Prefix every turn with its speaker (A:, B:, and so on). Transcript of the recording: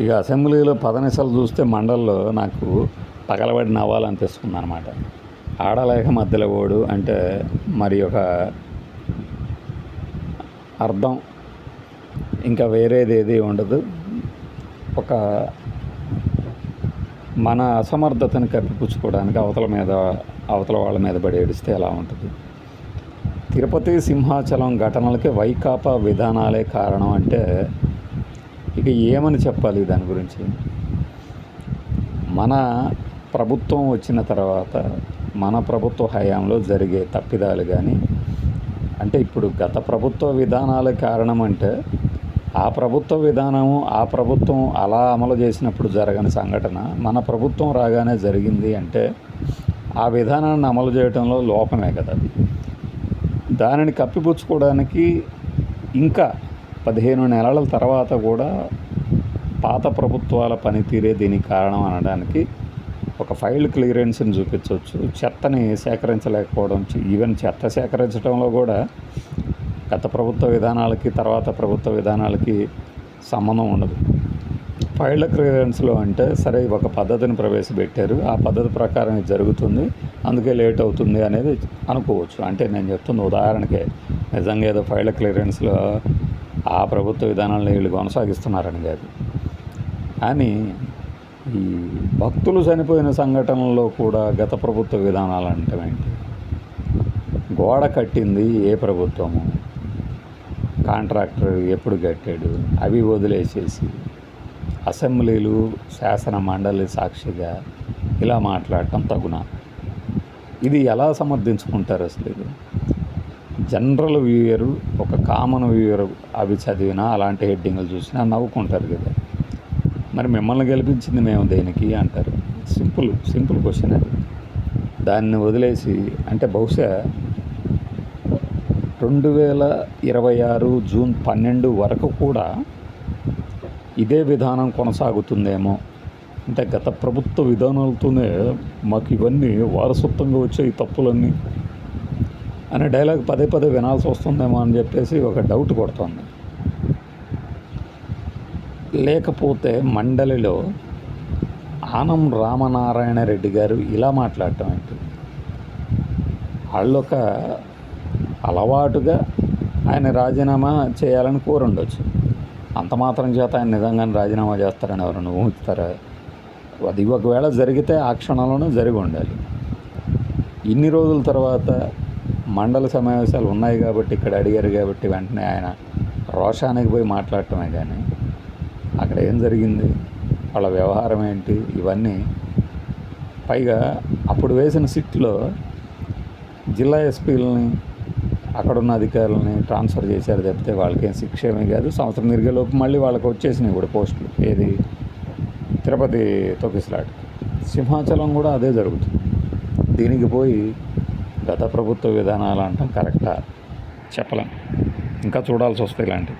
A: ఇక అసెంబ్లీలో పదనిసలు చూస్తే మండల్లో నాకు పగలబడి నవ్వాలనిపిస్తుంది అనమాట ఆడలేక మధ్యలో ఓడు అంటే మరి ఒక అర్థం. ఇంకా వేరేది ఏది ఉండదు. ఒక మన అసమర్థతను కప్పిపుచ్చుకోవడానికి అవతల మీద అవతల వాళ్ళ మీద పడి ఏడిస్తే ఎలా ఉంటుంది? తిరుపతి సింహాచలం ఘటనలకి వైకాపా విధానాలే కారణం అంటే ఇక ఏమని చెప్పాలి దాని గురించి? మన ప్రభుత్వం వచ్చిన తర్వాత మన ప్రభుత్వ హయాంలో జరిగే తప్పిదాలు కానీ అంటే ఇప్పుడు గత ప్రభుత్వ విధానాల కారణం అంటే ఆ ప్రభుత్వ విధానము ఆ ప్రభుత్వం అలా అమలు చేసినప్పుడు జరగని సంఘటన మన ప్రభుత్వం రాగానే జరిగింది అంటే ఆ విధానాన్ని అమలు చేయడంలో లోపమే కదా. అది దానిని కప్పిపుచ్చుకోవడానికి ఇంకా పదిహేను నెలల తర్వాత కూడా పాత ప్రభుత్వాల పనితీరే దీనికి కారణం అనడానికి ఒక ఫైల్ క్లియరెన్స్ని చూపించవచ్చు. చెత్తని సేకరించలేకపోవడం ఈవెన్ చెత్త సేకరించడంలో కూడా గత ప్రభుత్వ విధానాలకి తర్వాత ప్రభుత్వ విధానాలకి సంబంధం ఉండదు. ఫైళ్ళ క్లియరెన్స్లో అంటే సరే ఒక పద్ధతిని ప్రవేశపెట్టారు. ఆ పద్ధతి ప్రకారం ఇది జరుగుతుంది. అందుకే లేట్ అవుతుంది అనేది అనుకోవచ్చు. అంటే నేను చెప్తుంది ఉదాహరణకే నిజంగా ఏదో ఫైళ్ళ క్లియరెన్స్లో ఆ ప్రభుత్వ విధానాలను వీళ్ళు కొనసాగిస్తున్నారని కాదు. కానీ ఈ భక్తులు చనిపోయిన సంఘటనల్లో కూడా గత ప్రభుత్వ విధానాలు అంటే ఏంటి? గోడ కట్టింది ఏ ప్రభుత్వము? కాంట్రాక్టర్ ఎప్పుడు కట్టాడు? అవి వదిలేసేసి అసెంబ్లీలు శాసన మండలి సాక్షిగా ఇలా మాట్లాడటం తగున? ఇది ఎలా సమర్థించుకుంటారు అసలు జనరల్ వ్యూయరు ఒక కామన్ వ్యూయర్ అవి చదివినా అలాంటి హెడ్డింగ్లు చూసినా నవ్వుకుంటారు కదా. మరి మిమ్మల్ని గెలిపించింది మేము దేనికి అంటారు. సింపుల్ సింపుల్ క్వశ్చన్ అది. దాన్ని వదిలేసి అంటే బహుశా రెండు వేల ఇరవై ఆరు జూన్ పన్నెండు వరకు కూడా ఇదే విధానం కొనసాగుతుందేమో. అంటే గత ప్రభుత్వ విధానాలతోనే మాకు ఇవన్నీ వారసత్వంగా వచ్చే ఈ తప్పులన్నీ. అనే డైలాగ్ పదే పదే వినాల్సి వస్తుందేమో అని చెప్పేసి ఒక డౌట్ కొడుతుంది. లేకపోతే మండలిలో ఆనం రామనారాయణ రెడ్డి గారు ఇలా మాట్లాడటం ఏంటి? వాళ్ళొక అలవాటుగా ఆయన రాజీనామా చేయాలని కోరుండొచ్చు. అంత మాత్రం చేత ఆయన నిజంగానే రాజీనామా చేస్తారని ఎవరైనా ఊహిస్తారా? అది ఒకవేళ జరిగితే ఆ క్షణంలోనే జరిగి ఉండాలి. ఇన్ని రోజుల తర్వాత మండల సమావేశాలు ఉన్నాయి కాబట్టి ఇక్కడ అడిగారు కాబట్టి వెంటనే ఆయన రోషానికి పోయి మాట్లాడటమే కానీ అక్కడ ఏం జరిగింది? వాళ్ళ వ్యవహారం ఏంటి? ఇవన్నీ పైగా అప్పుడు వేసిన సిట్లో జిల్లా ఎస్పీలని అక్కడున్న అధికారులని ట్రాన్స్ఫర్ చేశారు తప్పితే వాళ్ళకేం శిక్ష ఏమీ కాదు. సంవత్సరం తిరిగేలోపు మళ్ళీ వాళ్ళకి వచ్చేసినాయి కూడా పోస్టులు. ఏది? తిరుపతి తొక్కిసలాట. సింహాచలం కూడా అదే జరుగుతుంది. దీనికి పోయి గత ప్రభుత్వ విధానాలు అంటాం కరెక్టా? చెప్పలేం. ఇంకా చూడాల్సి వస్తాయి ఇలాంటివి.